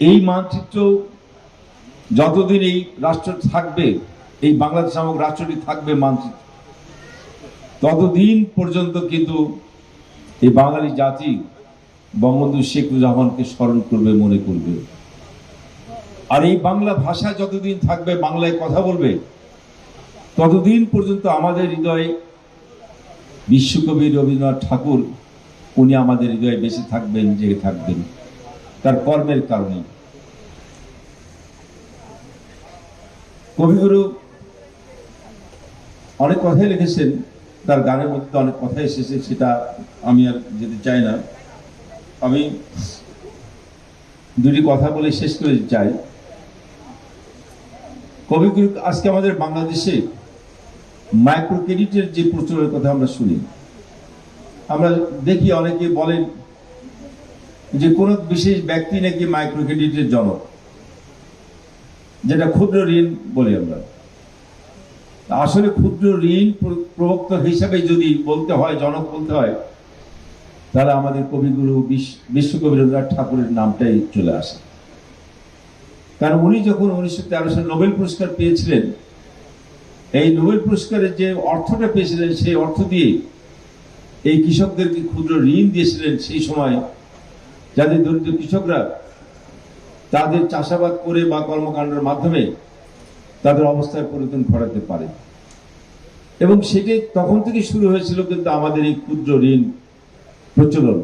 এই মানচিত্র যতদিন এই রাষ্ট্র থাকবে, এই বাংলাদেশ নামক রাষ্ট্রটি থাকবে মানচিত্র, ততদিন পর্যন্ত কিন্তু এই বাঙালি জাতি বঙ্গবন্ধু শেখ রহমানকে স্মরণ করবে, মনে করবে। আর এই বাংলা ভাষা যতদিন থাকবে, বাংলায় কথা বলবে, ততদিন পর্যন্ত আমাদের হৃদয়ে বিশ্বকবি রবীন্দ্রনাথ ঠাকুর, উনি আমাদের হৃদয়ে বেঁচে থাকবেন, জেগে থাকবেন। তার কর্মের কারণে। কবিগুরু অনেক কথাই লিখেছেন, তার গানের মধ্যে অনেক কথা এসেছে, সেটা আমি আর যেতে চাই না। আমি দুটি কথা বলে শেষ করে চাই কবিগুরু আজকে আমাদের বাংলাদেশে মাইক্রো ক্রেডিটের যে প্রচলনের কথা আমরা শুনি, আমরা দেখি অনেকে বলেন যে কোন বিশেষ ব্যক্তি নাকি মাইক্রো ক্রেডিটের জনক, যেটা ক্ষুদ্র ঋণ বলি আমরা। আসলে ক্ষুদ্র ঋণ প্র- প্রবক্তা হিসাবে যদি বলতে হয়, জনক বলতে হয়, তাহলে আমাদের কবিগুরু বিশ্ব- বিশ্বকবি রবীন্দ্রনাথ ঠাকুরের নামটাই চলে আসে। কারণ উনি যখন উনিশশো তেরো সালে নোবেল পুরস্কার পেয়েছিলেন, এই নোবেল পুরস্কারের যে অর্থটা পেয়েছিলেন, সেই অর্থ দিয়ে এই কৃষকদেরকে ক্ষুদ্র ঋণ দিয়েছিলেন সেই সময় যাদের দরিদ্র কৃষকরা তাদের চাষাবাদ করে বা কর্মকাণ্ডের মাধ্যমে তাদের অবস্থায় পরিবর্তন ঘটাতে পারে। এবং সেটি তখন থেকে শুরু হয়েছিল কিন্তু আমাদের এই ক্ষুদ্র ঋণ প্রচলন।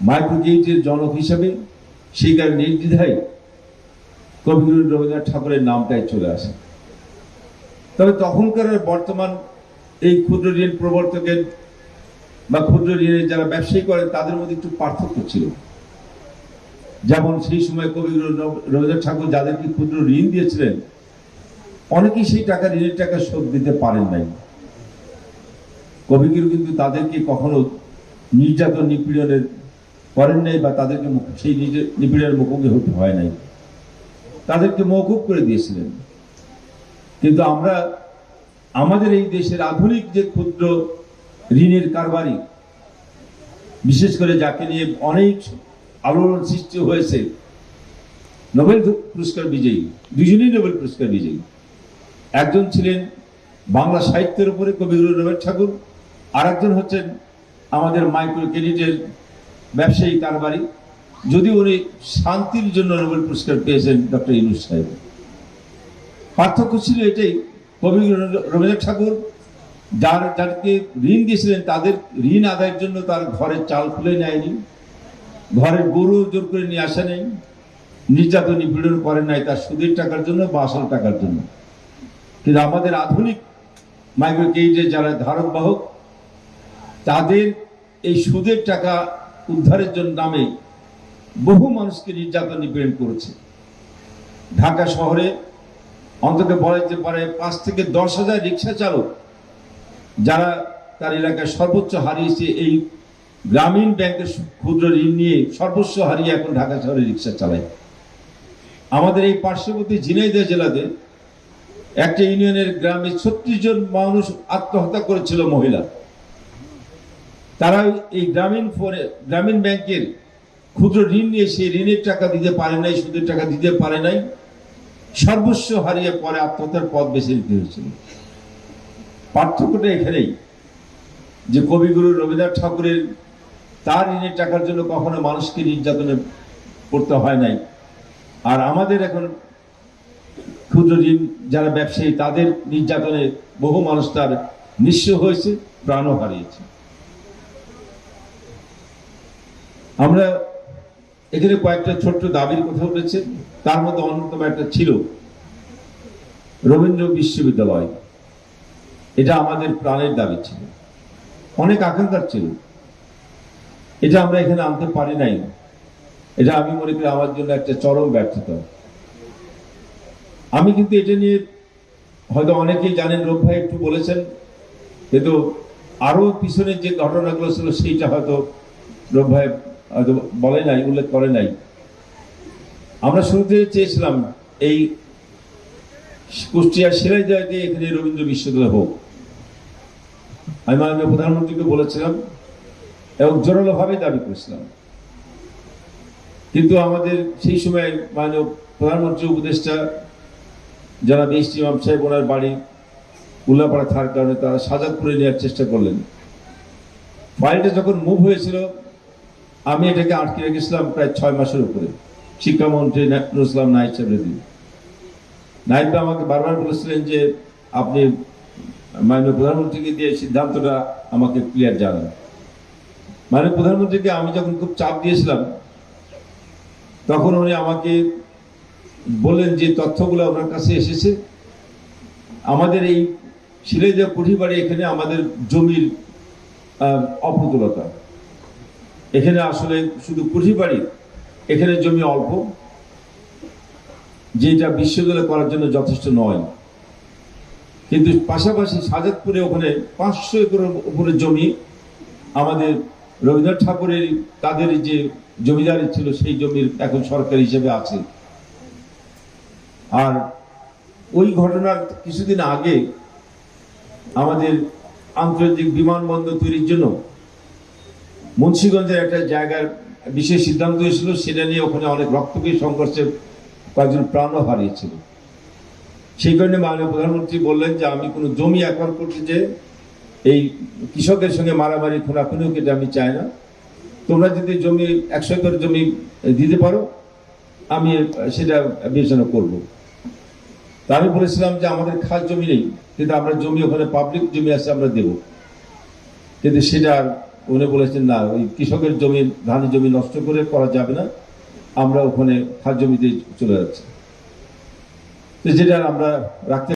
মাইক্রোগেটের জনক হিসাবে সেইকার নির্দ্বিধায় কবিগুরু রবীন্দ্রনাথ ঠাকুরের নামটাই চলে আসে। তবে তখনকার বর্তমান এই ক্ষুদ্র ঋণ প্রবর্তকের বা ক্ষুদ্র ঋণের যারা ব্যবসায়ী করেন তাদের মধ্যে একটু পার্থক্য ছিল। যেমন সেই সময় রব- রবীন্দ্রনাথ ঠাকুর যাদেরকে ক্ষুদ্র ঋণ দিয়েছিলেন, অনেকেই সেই টাকা, ঋণের টাকা শোধ দিতে পারেন নাই। কবিগুরু কিন্তু তাদেরকে কখনো নির্যাতন, নিপীড়নের করেন নাই বা তাদেরকে সেই নিপীড়নের মুখোমুখি হতে হয় নাই। তাদেরকে মৌকুব করে দিয়েছিলেন। কিন্তু আমরা, আমাদের এই দেশের আধুনিক যে ক্ষুদ্র ঋণের কারবারি। বিশেষ করে যাকে নিয়ে অনেক আলোড়ন সৃষ্টি হয়েছে। নোবেল পুরস্কার বিজয়ী। দুজনেই নোবেল পুরস্কার বিজয়ী। একজন ছিলেন বাংলা সাহিত্যের উপরে কবিগুরু রবীন্দ্র ঠাকুর আর একজন হচ্ছেন আমাদের মাইক্রো ক্রেডিটের ব্যবসায়ী কারবারি। যদি উনি শান্তির জন্য নোবেল পুরস্কার পেয়েছেন, ডক্টর ইনুস সাহেব। পার্থক্য ছিল এটাই কবি রবীন্দ্রনাথ ঠাকুর যার যাদেরকে ঋণ দিয়েছিলেন, তাদের ঋণ আদায়ের জন্য তার ঘরের চাল খুলে নেয়নি, ঘরের গরু জোর করে নিয়ে আসে নেই, নির্যাতন নিপীড়ন করে নাই তার সুদের টাকার জন্য বা আসল টাকার জন্য। কিন্তু আমাদের আধুনিক মাইক্রো ক্রেডিটের যারা ধারক বাহক তাদের এই সুদের টাকা উদ্ধারের জন্য নামে বহু মানুষকে নির্যাতন নিপীড়ন করেছে। ঢাকা শহরে অন্তত বলা যেতে পারে পাঁচ থেকে দশ হাজার রিক্সা চালক যারা তার এলাকায় সর্বোচ্চ হারিয়েছে এই গ্রামীণ ব্যাংকের ক্ষুদ্র ঋণ নিয়ে সর্বস্ব হারিয়ে এখন ঢাকা শহরে রিক্সা চালায়। আমাদের এই পার্শ্ববর্তী ঝিনাইদহ জেলাতে একটা ইউনিয়নের গ্রামে ছত্রিশ জন মানুষ আত্মহত্যা করেছিল মহিলা। তারা এই গ্রামীণ ফোনে, গ্রামীণ ব্যাংকের ক্ষুদ্র ঋণ নিয়ে সেই ঋণের টাকা দিতে পারে নাই, সুদের টাকা দিতে পারে নাই। সর্বস্ব হারিয়ে পরে আত্মহত্যার পথ বেছে নিতে হয়েছিল। পার্থক্যটা এখানেই যে কবিগুরু রবীন্দ্রনাথ ঠাকুরের তার ঋণের টাকার জন্য কখনো মানুষকে নির্যাতনে পড়তে হয় নাই। আর আমাদের এখন ক্ষুদ্র ঋণ যারা ব্যবসায়ী, তাদের নির্যাতনে বহু মানুষ তার নিঃস্ব হয়েছে, প্রাণও হারিয়েছে। আমরা এখানে কয়েকটা ছোট্ট দাবির কথা উঠেছে। তার মধ্যে অন্যতম একটা ছিল রবীন্দ্র বিশ্ববিদ্যালয়। এটা আমাদের প্রাণের দাবি ছিল। অনেক আকাঙ্ক্ষার ছিল। এটা আমরা এখানে আনতে পারি নাই। এটা আমি মনে করি আমার জন্য একটা চরম ব্যর্থতা। আমি কিন্তু এটা নিয়ে হয়তো অনেকেই জানেন, রোগ ভাই একটু বলেছেন, কিন্তু আরও পিছনের যে ঘটনাগুলো ছিল সেইটা হয়তো রোগ ভাই হয়তো বলে নাই, উল্লেখ করে নাই। আমরা শুরুতে চেয়েছিলাম এই কুষ্টিয়া সেলাই জায়গায় এখানে রবীন্দ্র বিশ্ববিদ্যালয় হোক। আমি মাননীয় প্রধানমন্ত্রীকে বলেছিলাম এবং জোরালোভাবে দাবি করেছিলাম। কিন্তু আমাদের সেই সময় মাননীয় প্রধানমন্ত্রী উপদেষ্টা যারা মিষ্টি ইমাম সাহেব, ওনার বাড়ি উল্লাপাড়া থাকার কারণে তারা সাজাদপুরে নেওয়ার চেষ্টা করলেন। ফাইলটা যখন মুভ হয়েছিল, আমি এটাকে আটকে রেখেছিলাম প্রায় ছয় মাসের উপরে। শিক্ষামন্ত্রী নুরুল ইসলাম নাইক সাহেবের দিন। নাইক আমাকে বারবার বলেছিলেন যে আপনি মাননীয় প্রধানমন্ত্রীকে দিয়ে সিদ্ধান্তটা আমাকে ক্লিয়ার জানান। মাননীয় প্রধানমন্ত্রীকে আমি যখন খুব চাপ দিয়েছিলাম, তখন উনি আমাকে বললেন যে তথ্যগুলো ওনার কাছে এসেছে। আমাদের এই শিলেজা কুঠিবাড়ি এখানে আমাদের জমির অপ্রতুলতা। এখানে আসলে শুধু কুঠিবাড়ি এখানে জমি অল্প। যেটা বিশ্ববিদ্যালয় করার জন্য যথেষ্ট নয়। কিন্তু পাশাপাশি সাজাদপুরে ওখানে পাঁচশো একরের উপরে জমি আমাদের রবীন্দ্রনাথ ঠাকুরের, তাদের যে জমিদারি ছিল সেই জমির এখন সরকার হিসেবে আছে। আর ওই ঘটনার কিছুদিন আগে আমাদের আন্তর্জাতিক বিমানবন্দর তৈরির জন্য মুন্সীগঞ্জের একটা জায়গার বিশেষ সিদ্ধান্ত হয়েছিল সেটা নিয়ে ওখানে অনেক রক্তকে সংঘর্ষে কয়েকজন প্রাণও হারিয়েছিল। সেই কারণে মাননীয় প্রধানমন্ত্রী বললেন যে আমি কোনো জমি একবার করতে যে এই কৃষকের সঙ্গে মারামারি, খোনাখুনিও কেটে আমি চাই না। তোমরা যদি জমি, একশো একর জমি দিতে পারো, আমি সেটা বিবেচনা করব। তা আমি বলেছিলাম যে আমাদের খাস জমি নেই, কিন্তু আমরা জমি ওখানে, পাবলিক জমি আছে আমরা দেব। কিন্তু সেটা উনি বলেছেন না, ওই কৃষকের জমি, ধানের জমি নষ্ট করে করা যাবে না, আমরা ওখানে খাস জমিতে চলে যাচ্ছি। যেটা আমরা রাখতে